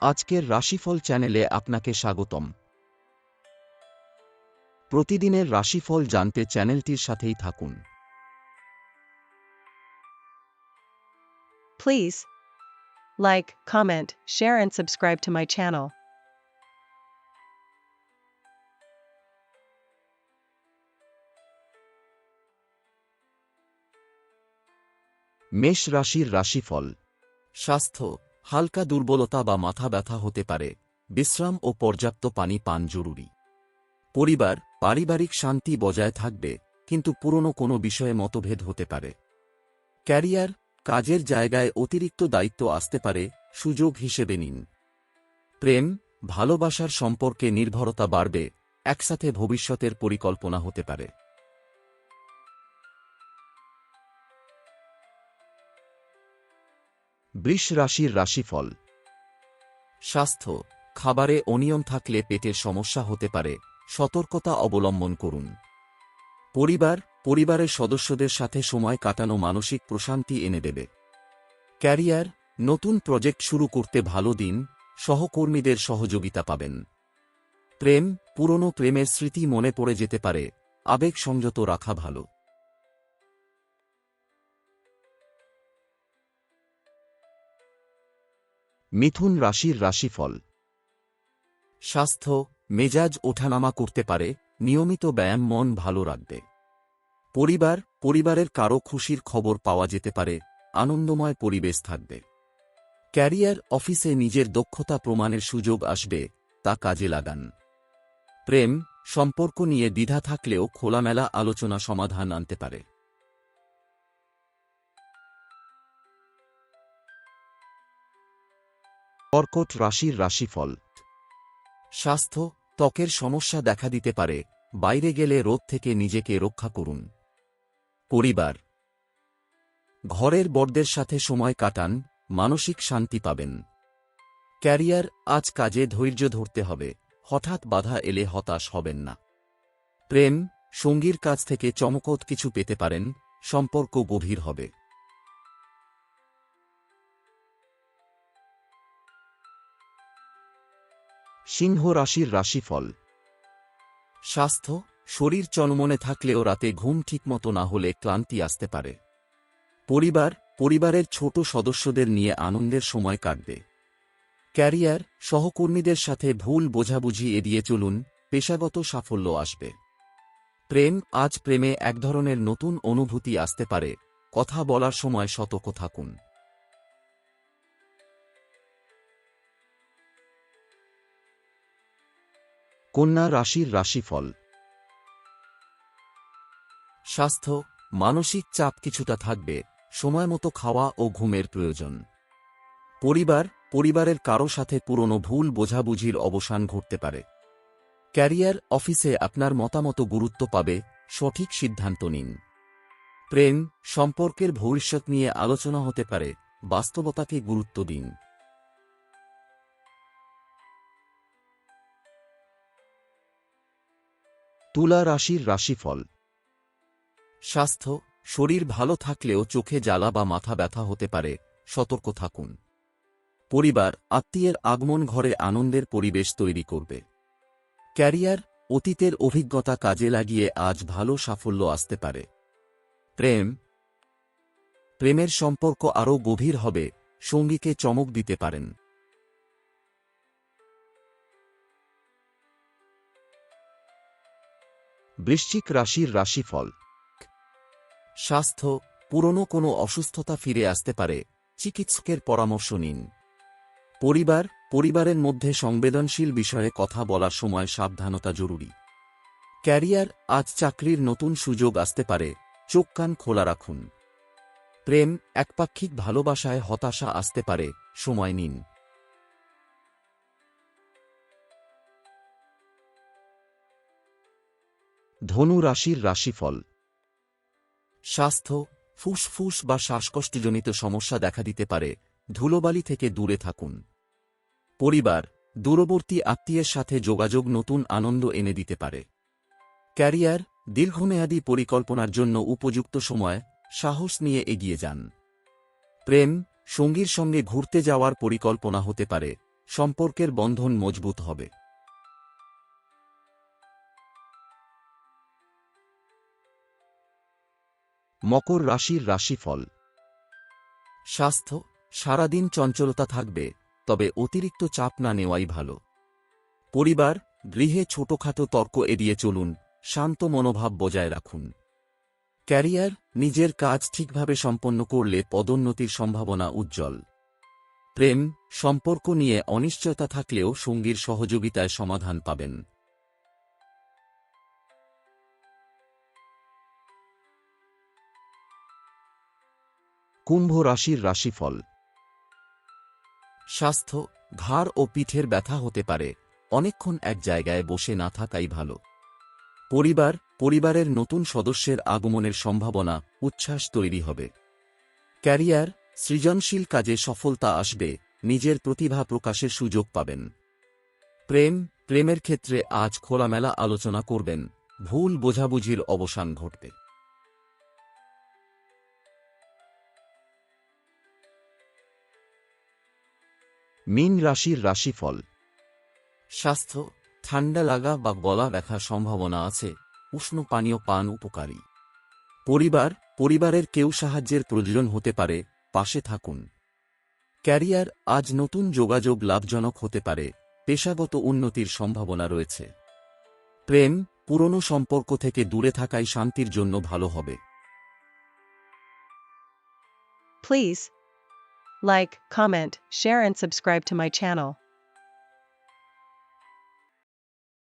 আজকের রাশিফল চ্যানেলে আপনাকে স্বাগতম। প্রতিদিনের রাশিফল জানতে চ্যানেলটির সাথেই থাকুন। Please like, comment, share, and subscribe to my channel. মেষ রাশির রাশিফল। স্বাস্থ্য। হালকা দুর্বলতা বা মাথা ব্যথা হতে পারে, বিশ্রাম ও পর্যাপ্ত পানি পান জরুরি। পরিবার, পারিবারিক শান্তি বজায় থাকবে, কিন্তু পুরনো কোনো বিষয়ে মতভেদ হতে পারে। ক্যারিয়ার, কাজের জায়গায় অতিরিক্ত দায়িত্ব আসতে পারে, সুযোগ হিসেবে নিন। প্রেম, ভালোবাসার সম্পর্কে নির্ভরতা বাড়বে, একসাথে ভবিষ্যতের পরিকল্পনা হতে পারে। বৃষ রাশির রাশিফল। স্বাস্থ্য, খাবারে অনিয়ম থাকলে পেটের সমস্যা হতে পারে, সতর্কতা অবলম্বন করুন। পরিবার, পরিবারের সদস্যদের সাথে সময় কাটানো মানসিক প্রশান্তি এনে দেবে। ক্যারিয়ার, নতুন প্রজেক্ট শুরু করতে ভালো দিন, সহকর্মীদের সহযোগিতা পাবেন। প্রেম, পুরনো প্রেমের স্মৃতি মনে পড়ে যেতে পারে, আবেগ সংযত রাখা ভালো। মিথুন রাশির রাশিফল। স্বাস্থ্য, মেজাজ ওঠানামা করতে পারে, নিয়মিত ব্যায়াম মন ভালো রাখবে। পরিবার, পরিবারের কারও খুশির খবর পাওয়া যেতে পারে, আনন্দময় পরিবেশ থাকবে। ক্যারিয়ার, অফিসে নিজের দক্ষতা প্রমাণের সুযোগ আসবে, তা কাজে লাগান। প্রেম, সম্পর্ক নিয়ে দ্বিধা থাকলেও খোলামেলা আলোচনা সমাধান আনতে পারে। কর্কট রাশির রাশিফল। স্বাস্থ্য, ত্বকের সমস্যা দেখা দিতে পারে, বাইরে গেলে রোদ থেকে নিজেকে রক্ষা করুন। পরিবার। ঘরের বড়দের সাথে সময় কাটান, মানসিক শান্তি পাবেন। ক্যারিয়ার, আজ কাজে ধৈর্য ধরতে হবে, হঠাৎ বাধা এলে হতাশ হবেন না। প্রেম, সঙ্গীর কাছ থেকে চমকত কিছু পেতে পারেন, সম্পর্ক গভীর হবে। সিংহ রাশির রাশিফল। স্বাস্থ্য, শরীর চনমনে থাকলেও রাতে ঘুম ঠিকমতো না হলে ক্লান্তি আসতে পারে। পরিবার, পরিবারের ছোট সদস্যদের নিয়ে আনন্দের সময় কাটবে। ক্যারিয়ার, সহকর্মীদের সাথে ভুল বোঝাবুঝি এড়িয়ে চলুন, পেশাগত সাফল্য আসবে। প্রেম, আজ প্রেমে এক ধরনের নতুন অনুভূতি আসতে পারে, কথা বলার সময় সতর্ক থাকুন। কন্যা রাশির রাশিফল। স্বাস্থ্য, মানসিক চাপ কিছুটা থাকবে সময়মতো খাওয়া ও ঘুমের প্রয়োজন। পরিবার, পরিবারের কারও সাথে পুরনো ভুল বোঝাবুঝির অবসান ঘটতে পারে। ক্যারিয়ার, অফিসে আপনার মতামত গুরুত্ব পাবে, সঠিক সিদ্ধান্ত নিন। প্রেম, সম্পর্কের ভবিষ্যৎ নিয়ে আলোচনা হতে পারে, বাস্তবতাকে গুরুত্ব দিন। তুলা রাশির রাশিফল। স্বাস্থ্য, শরীর ভালো থাকলেও চোখে জ্বালা বা মাথা ব্যথা হতে পারে, সতর্ক থাকুন। পরিবার, আত্মীয়ের আগমন ঘরে আনন্দের পরিবেশ তৈরি করবে। ক্যারিয়ার, অতীতের অভিজ্ঞতা কাজে লাগিয়ে আজ ভালো সাফল্য আসতে পারে। প্রেম। প্রেমের সম্পর্ক আরও গভীর হবে, সঙ্গীকে চমক দিতে পারেন। বৃশ্চিক রাশির রাশিফল। স্বাস্থ্য, পুরনো কোনো অসুস্থতা ফিরে আসতে পারে, চিকিৎসকের পরামর্শ নিন। পরিবার, পরিবারের মধ্যে সংবেদনশীল বিষয়ে কথা বলার সময় সাবধানতা জরুরি। ক্যারিয়ার, আজ চাকরির নতুন সুযোগ আসতে পারে, চোখ কান খোলা রাখুন। প্রেম, একপাক্ষিক ভালোবাসায় হতাশা আসতে পারে, সময় নিন। ধনু রাশির রাশিফল। স্বাস্থ্য, ফুসফুস বা শ্বাসকষ্টজনিত সমস্যা দেখা দিতে পারে, ধুলোবালি থেকে দূরে থাকুন। পরিবার, দূরবর্তী আত্মীয়ের সাথে যোগাযোগ নতুন আনন্দ এনে দিতে পারে। ক্যারিয়ার, দীর্ঘমেয়াদী পরিকল্পনার জন্য উপযুক্ত সময়, সাহস নিয়ে এগিয়ে যান। প্রেম, সঙ্গীর সঙ্গে ঘুরতে যাওয়ার পরিকল্পনা হতে পারে, সম্পর্কের বন্ধন মজবুত হবে। মকর রাশির রাশিফল। স্বাস্থ্য, সারাদিন চঞ্চলতা থাকবে, তবে অতিরিক্ত চাপ না নেওয়াই ভালো। পরিবার, গৃহে ছোটখাটো তর্ক এড়িয়ে চলুন, শান্ত মনোভাব বজায় রাখুন। ক্যারিয়ার, নিজের কাজ ঠিকভাবে সম্পন্ন করলে পদোন্নতির সম্ভাবনা উজ্জ্বল। প্রেম, সম্পর্ক নিয়ে অনিশ্চয়তা থাকলেও সঙ্গীর সহযোগিতায় সমাধান পাবেন। কুম্ভ রাশির রাশিফল। স্বাস্থ্য, ঘাড় ও পিঠের ব্যথা হতে পারে। অনেকক্ষণ এক জায়গায় বসে না থাকাই ভালো। পরিবার, পরিবারের নতুন সদস্যের আগমনের সম্ভাবনা, উচ্ছ্বাস তৈরি হবে। ক্যারিয়ার, সৃজনশীল কাজে সফলতা আসবে, নিজের প্রতিভা প্রকাশের সুযোগ পাবেন। প্রেম, প্রেমের ক্ষেত্রে আজ খোলামেলা আলোচনা করবেন, ভুল বোঝাবুঝির অবসান ঘটবে। মীন রাশির রাশিফল। স্বাস্থ্য ঠান্ডা লাগা বা গলা ব্যথার সম্ভাবনা আছে উষ্ণ পানীয় পান উপকারী। পরিবার পরিবারের কেউ সাহায্যের প্রয়োজন হতে পারে পাশে থাকুন। ক্যারিয়ার আজ নতুন যোগাযোগ লাভজনক হতে পারে পেশাগত উন্নতির সম্ভাবনা রয়েছে। প্রেম পুরনো সম্পর্ক থেকে দূরে থাকাই শান্তির জন্য ভালো হবে। Please like, comment, share, and subscribe to my channel.